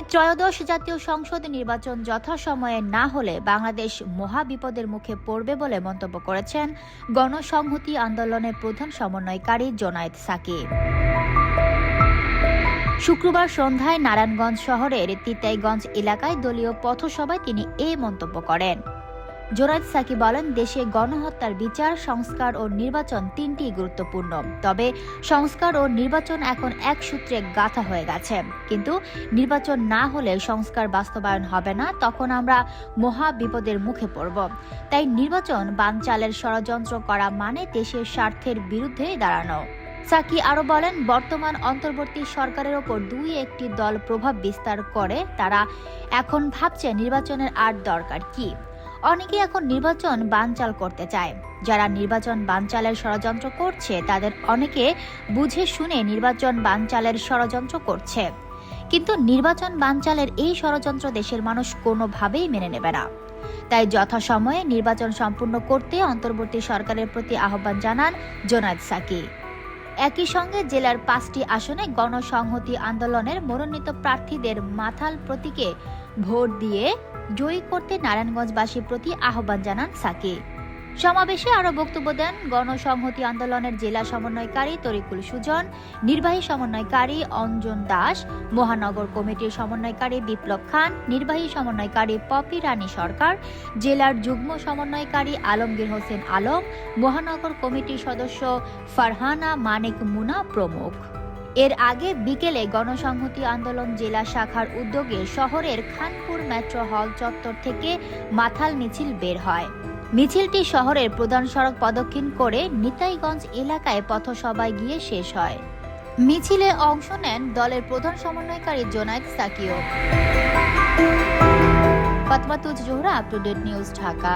আগামী ত্রয়োদশ জাতীয় সংসদ নির্বাচন যথাসময়ে না হলে বাংলাদেশ মহাবিপদের মুখে পড়বে বলে মন্তব্য করেছেন গণসংহতি আন্দোলনের প্রধান সমন্বয়কারী জোনায়েদ সাকিব। শুক্রবার সন্ধ্যায় নারায়ণগঞ্জ শহরের তিতাইগঞ্জ এলাকায় দলীয় পথসভায় তিনি এই মন্তব্য করেন। জোরাদ সাকি বলেন, দেশে গণহত্যার বিচার, সংস্কার ও নির্বাচন তিনটি গুরুত্বপূর্ণ। তবে সংস্কার ও নির্বাচন এখন এক সূত্রে গাথা হয়ে গেছে। কিন্তু নির্বাচন না হলে সংস্কার বাস্তবায়ন হবে না, তখন আমরা মহা বিপদের মুখে পড়ব। তাই নির্বাচন বানচালের ষড়যন্ত্র করা মানে দেশের স্বার্থের বিরুদ্ধে দাঁড়ানো। সাকি আরও বলেন, বর্তমান অন্তর্বর্তী সরকারের ওপর দুই একটি দল প্রভাব বিস্তার করে, তারা এখন ভাবছে নির্বাচনের আর দরকার কি। অনেকে এখন নির্বাচন বানচাল করতে চায়। যারা নির্বাচন বানচালের ষড়যন্ত্র করছে, তাদের অনেকে বুঝে শুনে নির্বাচন বানচালের ষড়যন্ত্র করছে। কিন্তু নির্বাচন বানচালের এই ষড়যন্ত্র দেশের মানুষ কোনোভাবেই মেনে নেবে না। তাই যথাসময়ে নির্বাচন সম্পূর্ণ করতে অন্তর্বর্তী সরকারের প্রতি আহ্বান জানান জোনায়েদ সাকি। একই সঙ্গে জেলার পাঁচটি আসনে গণসংহতি আন্দোলনের মনোনীত প্রার্থীদের মাথাল প্রতীকে ভোট দিয়ে জয়ী করতে নারায়ণগঞ্জবাসীর প্রতি আহ্বান জানান সাকি সমাবেশে আরও বক্তব্য দেন গণসংহতি আন্দোলনের জেলা সমন্বয়কারী তরিকুল সুজন, নির্বাহী সমন্বয়কারী অঞ্জন দাস, মহানগর কমিটির সমন্বয়কারী বিপ্লব খান, নির্বাহী সমন্বয়কারী পপি রানী সরকার, জেলার যুগ্ম সমন্বয়কারী আলমগীর হোসেন আলম, মহানগর কমিটির সদস্য ফারহানা মানিক মুনা প্রমুখ। এর আগে বিকেলে গণসংহতি আন্দোলন জেলা শাখার উদ্যোগে শহরের খানপুর মেট্রো হল চত্বর থেকে মাথাল মিছিল বের হয়। মিছিলটি শহরের প্রধান সড়ক প্রদক্ষিণ করে নিতাইগঞ্জ এলাকায় পথসভায় গিয়ে শেষ হয়। মিছিলে অংশ নেন দলের প্রধান সমন্বয়কারী Zonayed সাকিও। Fatema Tuz Zohra, up to date news Dhaka.